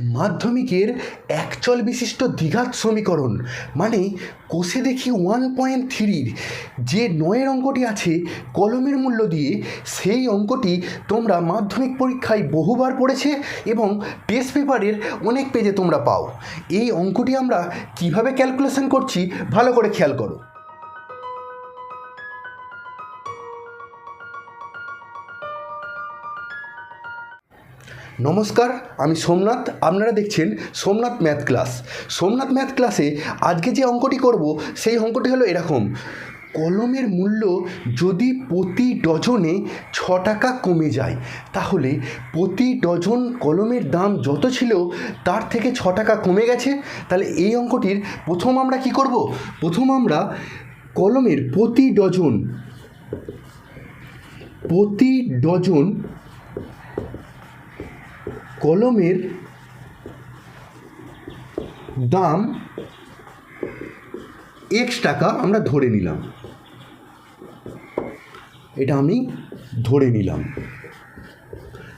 মাধ্যমিকের একচল বিশিষ্ট দ্বিঘাত সমীকরণ মানে কোষে দেখি ওয়ান পয়েন্ট থ্রির যে নয়ের অঙ্কটি আছে, কলমের মূল্য দিয়ে সেই অঙ্কটি তোমরা মাধ্যমিক পরীক্ষায় বহুবার পড়েছে এবং টেস্ট পেপারের অনেক পেজে তোমরা পাও। এই অঙ্কটি আমরা কীভাবে ক্যালকুলেশন করছি, ভালো করে খেয়াল করো। নমস্কার, আমি সোমনাথ। আপনারা দেখছেন Somnath math class. Somnath math ক্লাসে আজকে যে অঙ্কটি করব, সেই অঙ্কটি হলো এরকম। কলমের মূল্য যদি প্রতি ডজনে ছ টাকা কমে যায়, তাহলে প্রতি ডজন কলমের দাম যত ছিল, তার থেকে ছ টাকা কমে গেছে। তাহলে এই অঙ্কটির প্রথম আমরা কি করব? প্রথম আমরা কলমের প্রতি ডজন প্রতি ডজন কলমের দাম এক্স টাকা আমরা ধরে নিলাম। এটা আমি ধরে নিলাম।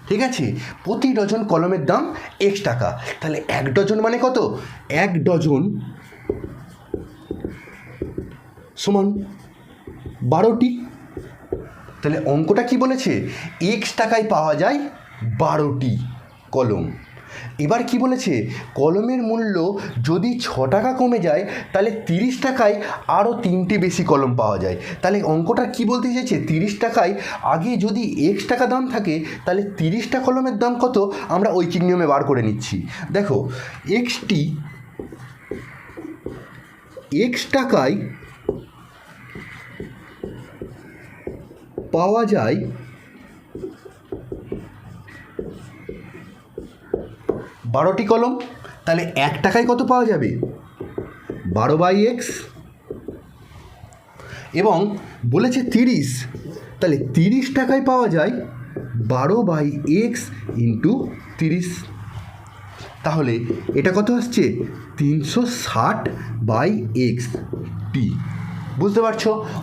ঠিক আছে? প্রতি ডজন কলমের দাম এক্স টাকা। তাহলে এক ডজন মানে কত? এক ডজন সমান বারোটি। তাহলে অঙ্কটা কি বলেছে? এক্স টাকায় পাওয়া যায় বারোটি। কলম। এবার কি বলেছে? কলমের মূল্য যদি ছ টাকা কমে যায়, তাহলে তিরিশ টাকায় আরও তিনটে বেশি কলম পাওয়া যায়। তাহলে অঙ্কটা কি বলতে চাইছে তিরিশ টাকায় আগে যদি এক্স টাকা দাম থাকে, তাহলে তিরিশটা কলমের দাম কত? আমরা ঐকিক নিয়মে বার করে নিচ্ছি। দেখো এক্সটি এক্স টাকায় পাওয়া যায় বারোটি কলম, তাহলে এক টাকায় কত পাওয়া যাবে? বারো বাই এক্স এবং বলেছে তিরিশ, তাহলে তিরিশ টাকায় পাওয়া যায় বারো বাই এক্স ইন্টু তিরিশ। তাহলে এটা কত আসছে? তিনশো ষাট বাই এক্স টি বুঝতে পারছ?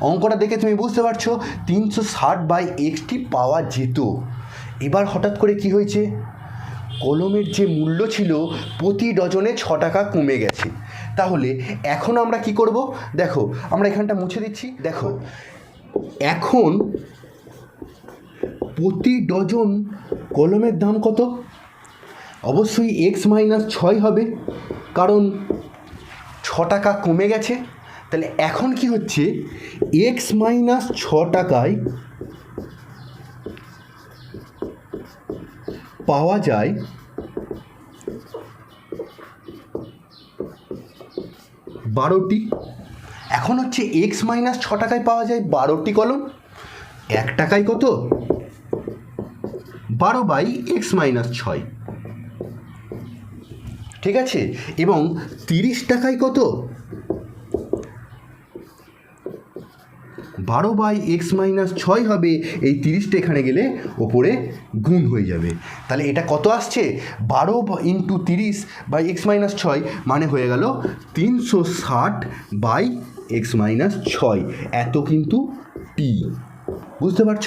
অঙ্কটা দেখে তুমি বুঝতে পারছ? তিনশো ষাট বাই এক্সটি পাওয়া যেত। এবার হঠাৎ করে কি হয়েছে? কলমের যে মূল্য ছিল প্রতি ডজনে ছ টাকা কমে গেছে। তাহলে এখন আমরা কি করব? দেখো, আমরা এখানটা মুছে দিচ্ছি। দেখো, এখন প্রতি ডজন কলমের দাম কত? অবশ্যই এক্স মাইনাস ছয় হবে, কারণ ছ টাকা কমে গেছে। তাহলে এখন কি হচ্ছে? এক্স মাইনাস ছ টাকায় পাওয়া যায়। বারোটি। এখন হচ্ছে এক্স মাইনাস ছ টাকায় পাওয়া যায় বারোটি কলম এক টাকায় কত? বারো বাই এক্স মাইনাস ছয়। ঠিক আছে? এবং তিরিশ টাকায় কত? বারো বাই এক্স মাইনাস ছয় হবে, এই তিরিশটা এখানে গেলে ওপরে গুণ হয়ে যাবে। তাহলে এটা কত আসছে? বারো ইন্টু তিরিশ বাই এক্স মাইনাস ছয় মানে হয়ে গেল তিনশো ষাট বাই এক্স মাইনাস ছয়। এত কিন্তু টি বুঝতে পারছ?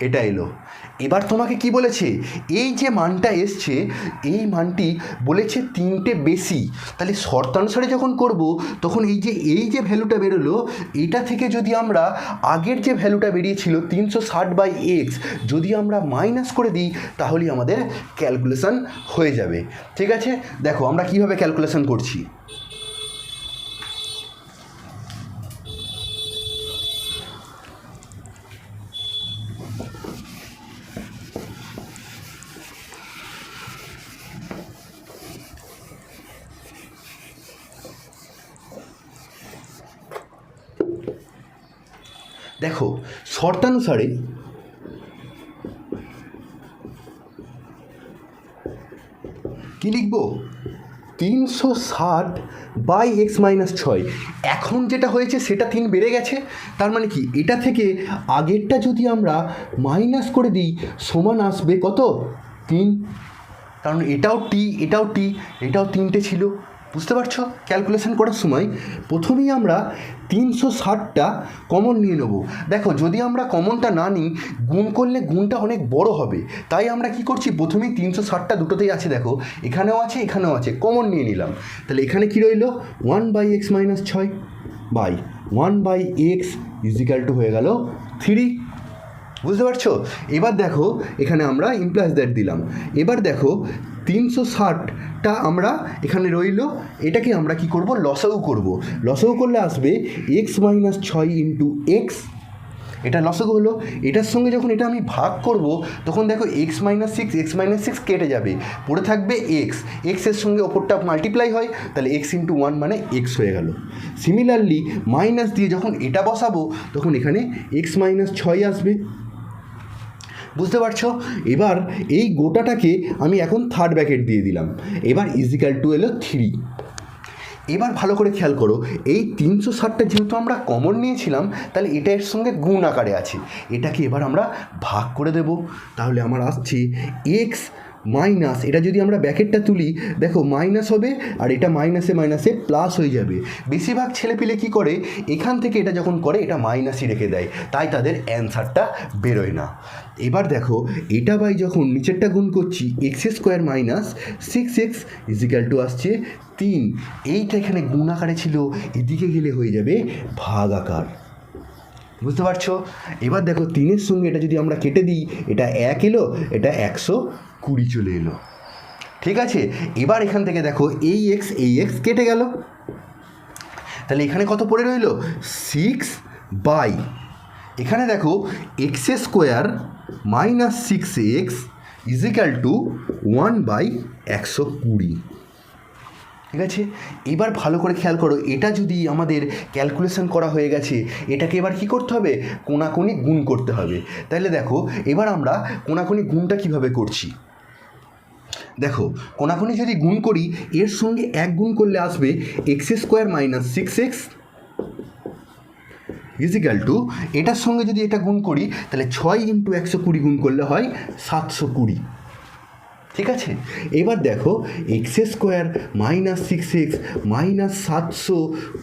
এটা এলো। এবার তোমাকে কি বলেছে? এই যে মানটা এসছে, এই মানটি বলেছে তিনটে বেশি। তাহলে শর্তানুসারে যখন করব, তখন এই যে এই যে ভ্যালুটা বেরোলো, এটা থেকে যদি আমরা আগের যে ভ্যালুটা বেরিয়েছিল তিনশো ষাট বাই এক্স, যদি আমরা মাইনাস করে দিই, তাহলেই আমাদের ক্যালকুলেশান হয়ে যাবে। ঠিক আছে? দেখো, আমরা কীভাবে ক্যালকুলেশান করছি? দেখো, শর্তানুসারে কি লিখব? তিনশো ষাট বাই এক্স মাইনাস ছয়। এখন যেটা হয়েছে, সেটা তিন বেড়ে গেছে। তার মানে কি? এটা থেকে আগেরটা যদি আমরা মাইনাস করে দিই, সমান আসবে কত? তিন। কারণ এটাও টি এটাও টি, এটাও তিনটে ছিল। বুঝতে পারছ? ক্যালকুলেশন করার সময় প্রথমেই আমরা তিনশো ষাটটা কমন নিয়ে নেব। দেখো, যদি আমরা কমনটা না নিই, গুণ করলে গুণটা অনেক বড় হবে। তাই আমরা কি করছি? প্রথমেই তিনশো ষাটটা দুটোতেই আছে, দেখো। এখানেও আছে এখানেও আছে। কমন নিয়ে নিলাম। তাহলে এখানে কি রইল? ওয়ান বাই এক্স মাইনাস ছয় by one by x is equal to হয়ে গেল থ্রি বুঝতে পারছ? এবার দেখো, এখানে আমরা ইমপ্লাস দ্যাট দিলাম। এবার দেখো, তিনশো ষাটটা আমরা এখানে রইল। এটাকে আমরা কি করব? লসাগু করব। লসাগু করলে আসবে এক্স মাইনাস ছয় ইন্টু এক্স এটা লসাগু হলো। এটার সঙ্গে যখন এটা আমি ভাগ করব, তখন দেখো x minus six x minus six কেটে যাবে। পড়ে থাকবে এক্স এক্সের সঙ্গে ওপরটা মাল্টিপ্লাই হয়, তাহলে এক্স ইন্টু ওয়ান মানে এক্স হয়ে গেল। সিমিলারলি মাইনাস দিয়ে যখন এটা বসাবো, তখন এখানে এক্স মাইনাস ছয় আসবে। বুঝতে পারছ? এবার এই গোটাটাকে আমি এখন থার্ড ব্যাকেট দিয়ে দিলাম। এবার ইজিক্যাল টু এলো থ্রি এবার ভালো করে খেয়াল করো, এই তিনশো ষাটটা যেহেতু আমরা কমন নিয়েছিলাম, তাহলে এটা এর সঙ্গে গুণ আকারে আছে। এটাকে এবার আমরা ভাগ করে দেব। তাহলে আমার আসছে এক্স মাইনাস এটা যদি আমরা ব্যাকেটটা তুলি, দেখো মাইনাস হবে আর এটা মাইনাসে মাইনাসে প্লাস হয়ে যাবে। বেশিরভাগ ছেলেপিলে কী করে? এখান থেকে এটা যখন করে, এটা মাইনাসই রেখে দেয়। তাই তাদের অ্যান্সারটা বেরোয় না। এবার দেখো, এটা বাই যখন নিচেরটা গুণ করছি x square minus six x is equal to আসছে তিন। এইটা এখানে গুণ আকারে ছিল, এদিকে গেলে হয়ে যাবে ভাগ আকার বুঝতে পারছ? এবার দেখো, তিনের সঙ্গে এটা যদি আমরা কেটে দিই, এটা এক এলো, এটা একশো কুড়ি চলে এলো। ঠিক আছে? এবার এখান থেকে দেখো, এই এক্স এই এক্স কেটে গেল। তাহলে এখানে কত পড়ে রইল? সিক্স বাই এখানে দেখো x square minus six x is equal to one by একশো কুড়ি। ঠিক আছে? এবার ভালো করে খেয়াল করো, এটা যদি আমাদের ক্যালকুলেশন করা হয়ে গেছে, এটাকে এবার কি করতে হবে? কোনাকুনি গুণ করতে হবে। তাহলে দেখো, এবার আমরা কোনাকুনি গুণটা কীভাবে করছি? দেখো, কোনাকুনি যদি গুণ করি, এর সঙ্গে এক গুণ করলে আসবে x square minus six x is equal to এটার সঙ্গে যদি এটা গুণ করি, তাহলে ছয় ইন্টু একশো কুড়ি গুণ করলে হয় সাতশো কুড়ি। ঠিক আছে? এবার দেখো x square minus six x minus সাতশো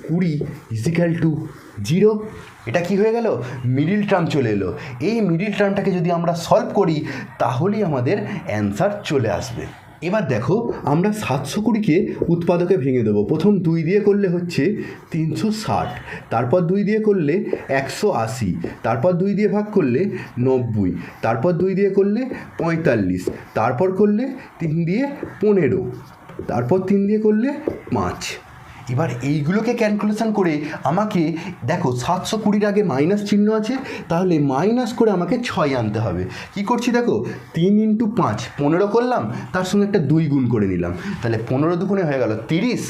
কুড়ি ইজিক্যাল টু জিরো এটা কি হয়ে গেল? মিডিল টার্ম চলে এলো। এই মিডিল টার্মটাকে যদি আমরা সলভ করি, তাহলেই আমাদের অ্যান্সার চলে আসবে। এবার দেখো, আমরা সাতশো কুড়িকে উৎপাদকে ভেঙে দেবো। প্রথম দুই দিয়ে করলে হচ্ছে তিনশো ষাট, তারপর দুই দিয়ে করলে একশো আশি, তারপর দুই দিয়ে ভাগ করলে নব্বই, তারপর দুই দিয়ে করলে পঁয়তাল্লিশ, তারপর করলে তিন দিয়ে পনেরো, তারপর তিন দিয়ে করলে পাঁচ। এবার এইগুলোকে ক্যালকুলেশান করে আমাকে, দেখো সাতশো কুড়ির আগে মাইনাস চিহ্ন আছে, তাহলে মাইনাস করে আমাকে ছয় আনতে হবে। কি করছি দেখো? তিন ইন্টু পাঁচ, পনেরো করলাম, তার সঙ্গে একটা দুই গুণ করে নিলাম। তাহলে পনেরো দুগুণে হয়ে গেল তিরিশ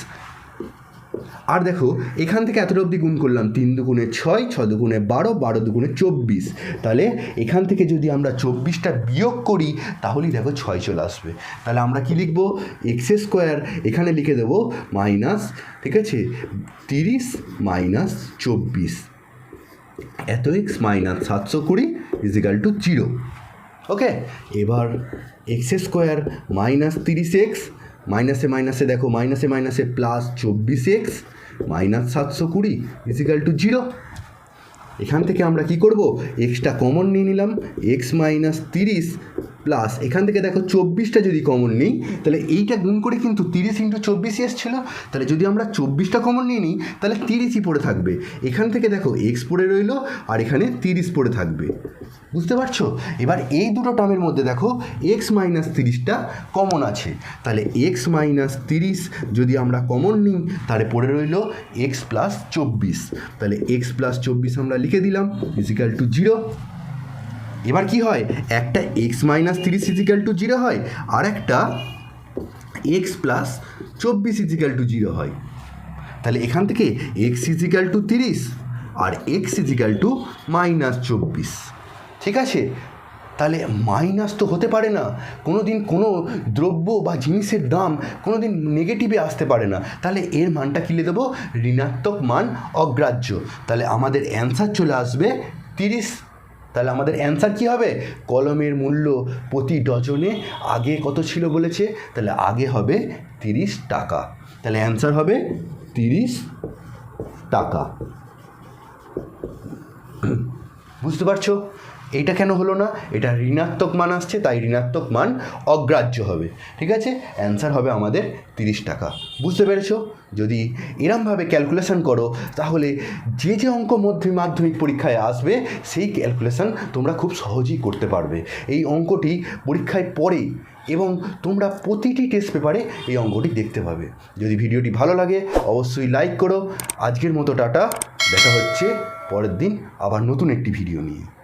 আর দেখো, এখান থেকে এতটা অবধি গুণ করলাম, তিন দুগুণে ছয়, ছ দুগুণে বারো বারো দুগুণে চব্বিশ। তাহলে এখান থেকে যদি আমরা চব্বিশটা বিয়োগ করি, তাহলেই দেখো ছয় চলে আসবে। তাহলে আমরা কি লিখব? এক্স স্কোয়ার এখানে লিখে দেবো মাইনাস ঠিক আছে? তিরিশ মাইনাস চব্বিশ। এত এক্স মাইনাস সাতশো কুড়ি ইজিক্যাল টু জিরো ওকে এবার এক্স স্কোয়ার মাইনাস তিরিশ এক্স মাইনাসে মাইনাসে দেখো মাইনাসে মাইনাসে প্লাস চব্বিশ এক্স মাইনাস সাতশো কুড়ি ইজিক্যাল টু জিরো এখান থেকে আমরা কি করব? এক্সটা কমন নিয়ে নিলাম এক্স মাইনাস তিরিশ প্লাস এখান থেকে দেখো চব্বিশটা যদি কমন নিই, তাহলে এইটা গুণ করে কিন্তু তিরিশ ইন্টু চব্বিশ এসছিল তাহলে যদি আমরা চব্বিশটা কমন নিয়ে নিই, তাহলে তিরিশই পড়ে থাকবে। এখান থেকে দেখো এক্স পড়ে রইল, আর এখানে তিরিশ পড়ে থাকবে। বুঝতে পারছ? এবার এই দুটো টার্মের মধ্যে দেখো এক্স মাইনাস তিরিশটা কমন আছে। তাহলে এক্স মাইনাস তিরিশ যদি আমরা কমন নিই, তাহলে পড়ে রইল এক্স প্লাস চব্বিশ। তাহলে এক্স প্লাস চব্বিশ আমরা লিখে দিলাম ইজিক্যাল টু জিরো এবার কি হয়? একটা এক্স মাইনাস তিরিশ ইজিক্যাল টু জিরো হয়, আর একটা এক্স প্লাস চব্বিশ ইজিক্যাল টু জিরো হয়। তাহলে এখান থেকে এক্স ইজিক্যাল টু তিরিশ, আর x is equal to minus চব্বিশ। ঠিক আছে? তাহলে মাইনাস তো হতে পারে না। কোনো দিন কোনো দ্রব্য বা জিনিসের দাম কোনো দিন নেগেটিভে আসতে পারে না। তাহলে এর মানটা কিলে দেবো? ঋণাত্মক মান অগ্রাহ্য। তাহলে আমাদের অ্যান্সার চলে আসবে তিরিশ। তাহলে আমাদের অ্যান্সার কী হবে? কলমের মূল্য প্রতি ডজনে আগে কত ছিল বলেছে? তাহলে আগে হবে তিরিশ টাকা। তাহলে অ্যান্সার হবে তিরিশ টাকা। বুঝতে পারছ? এটা কেন হলো না? এটা ঋণাত্মক মান আসছে, তাই ঋণাত্মক মান অগ্রাহ্য হবে। ঠিক আছে? অ্যান্সার হবে আমাদের তিরিশ টাকা। বুঝতে পেরেছ? যদি এরমভাবে ক্যালকুলেশন করো, তাহলে যে যে অঙ্ক মধ্যে মাধ্যমিক পরীক্ষায় আসবে, সেই ক্যালকুলেশন তোমরা খুব সহজেই করতে পারবে। এই অঙ্কটি পরীক্ষায় পরে এবং তোমরা প্রতিটি টেস্ট পেপারে এই অঙ্কটি দেখতে পাবে। যদি ভিডিওটি ভালো লাগে, অবশ্যই লাইক করো। আজকের মতো টাটা। দেখা হচ্ছে পরের দিন আবার নতুন একটি ভিডিও নিয়ে।